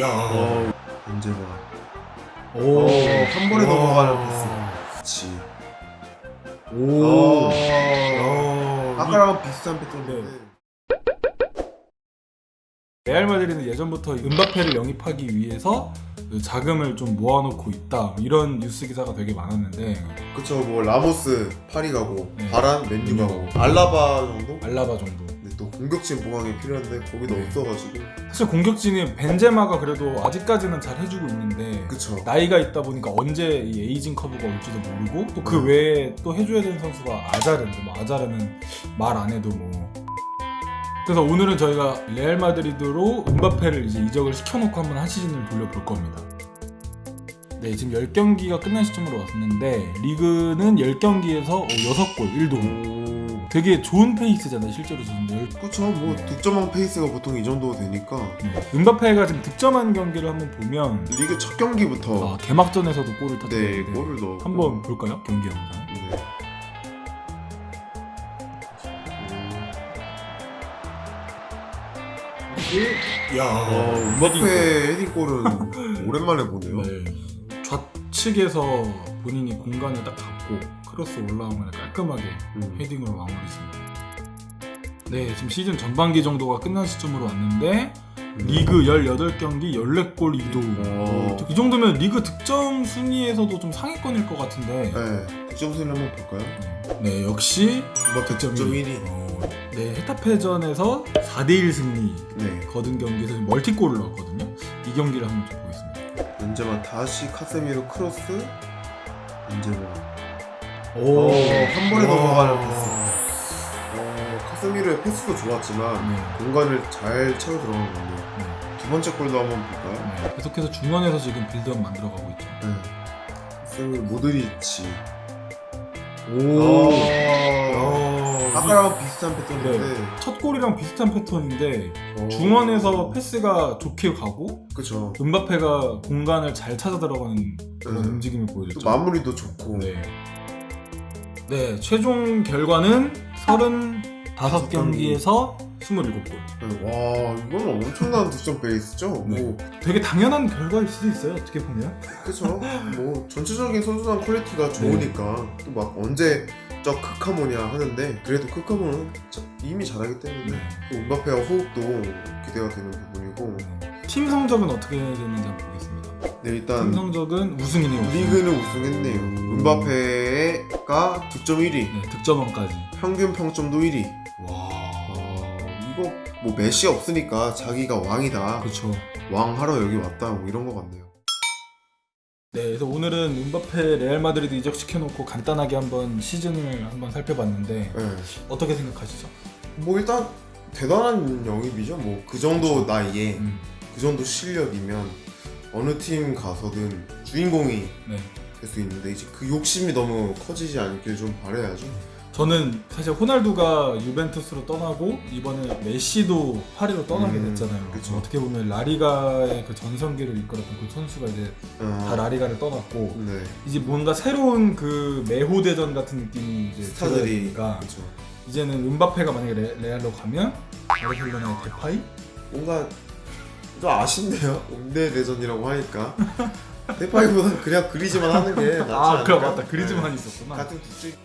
야. 어, 언제가 오. 한 번에 와. 넘어가는 패스. 그렇지. 오. 아. 야. 아까랑 비슷한 패턴인데. 레알 마드리드는 예전부터 은바페를 영입하기 위해서 그 자금을 좀 모아놓고 있다 이런 뉴스 기사가 되게 많았는데 그쵸 뭐 라모스 파리 가고 네. 바란 맨유 가고. 알라바 정도? 알라바 정도 또 공격진 보강이 필요한데 거기도 네. 없어가지고 사실 공격진이 벤제마가 그래도 아직까지는 잘 해주고 있는데 그쵸 나이가 있다 보니까 언제 이 에이징 커브가 올지도 모르고 또 그 음. 외에 또 해줘야 되는 선수가 아자르인데 뭐 아자르는 말 안 해도 뭐 그래서 오늘은 저희가 레알 마드리드로 은바페를 이제 이적을 시켜놓고 한번 한 시즌을 돌려볼 겁니다. 네 지금 10경기가 끝난 시점으로 왔는데 리그는 10경기에서 6골 1도 오 되게 좋은 페이스잖아요 실제로 저는 그쵸 뭐 네. 득점왕 페이스가 보통 이 정도 되니까 네. 은바페가 지금 득점한 경기를 한번 보면 리그 첫 경기부터 아, 개막전에서도 골을 네 터뜨렸는데 골을 넣었고 한번 볼까요 경기 영상? 네. 야. 어, 음바페 헤딩골은 오랜만에 보네요 네. 좌측에서 본인이 공간을 딱 잡고 크로스 올라오면 깔끔하게 음. 헤딩으로 마무리했습니다. 네, 지금 시즌 전반기 정도가 끝난 시점으로 왔는데 음. 리그 18경기 14골 2도. 어. 이 정도면 리그 득점 순위에서도 좀 상위권일 것 같은데. 네 득점 순위 한번 볼까요? 네, 역시 음바페 득점 1위 어, 네, 헤타페전에서 4대1 승리 네 거둔 경기에서 멀티골을 넣었거든요. 이 경기를 한번 좀 보겠습니다. 벤제마 다시 카세미로 크로스 벤제마 오, 한 번에 와. 넘어가는 패스 어, 카세미로의 패스도 좋았지만 네. 공간을 잘 채워 들어간 것 같네요 네. 두 번째 골도 한번 볼까요? 네, 계속해서 중원에서 지금 빌드업 만들어가고 있죠. 네. 카세미 모드리치 오. 어, 아까랑 비슷한 패턴인데 첫 골이랑 비슷한 패턴인데 어, 중원에서 패스가 좋게 가고 그쵸 은바페가 공간을 잘 찾아 들어가는 그런 네. 움직임을 또 보여줬죠. 마무리도 좋고 네. 네, 최종 결과는 35경기에서 27골. 네, 와 이건 엄청난 득점 베이스죠 네. 뭐 되게 당연한 결과일 수도 있어요. 어떻게 보면. 그쵸 뭐 전체적인 선수단 퀄리티가 좋으니까 또 막 언제 저 크카모냐 하는데 그래도 크카모는 이미 잘하기 때문에 또 음바페와 호흡도 기대가 되는 부분이고 팀 성적은 어떻게 되는지 한번 보겠습니다. 네팀 일단 성적은 우승이네요. 우승. 리그는 우승했네요 음. 음바페가 득점 1위 네, 득점왕까지. 평균 평점도 1위 와. 어, 이거 뭐 메시 없으니까 자기가 왕이다 그렇죠. 왕 하러 여기 왔다 뭐 이런 거 같네요 네, 그래서 오늘은 은바페 레알 마드리드 이적시켜 놓고 간단하게 한번 시즌을 한번 살펴봤는데 네. 어떻게 생각하시죠? 뭐 일단 대단한 영입이죠 뭐 그 정도 나이에 음, 그 정도 실력이면 어느 팀 가서든 주인공이 네. 될 수 있는데 이제 그 욕심이 너무 커지지 않길 좀 바라야죠. 저는 사실 호날두가 유벤투스로 떠나고 이번에 메시도 파리로 떠나게 음, 됐잖아요. 그쵸. 어떻게 보면 라리가의 그 전성기를 이끌었던 그 선수가 이제 아, 다 라리가를 떠났고 네. 이제 뭔가 새로운 그 메호 대전 같은 느낌이 이제 스타들이 들어오니까 그렇죠. 이제는 은바페가 만약에 레, 레알로 가면 바르셀로나의 데파이? 뭔가 좀 아쉽네요. 음대 대전이라고 하니까 대파이보다 그냥 그리지만 하는 게 낫지 않을까? 아, 그래 맞다. 네. 그리즈만 있었구나. 같은 국제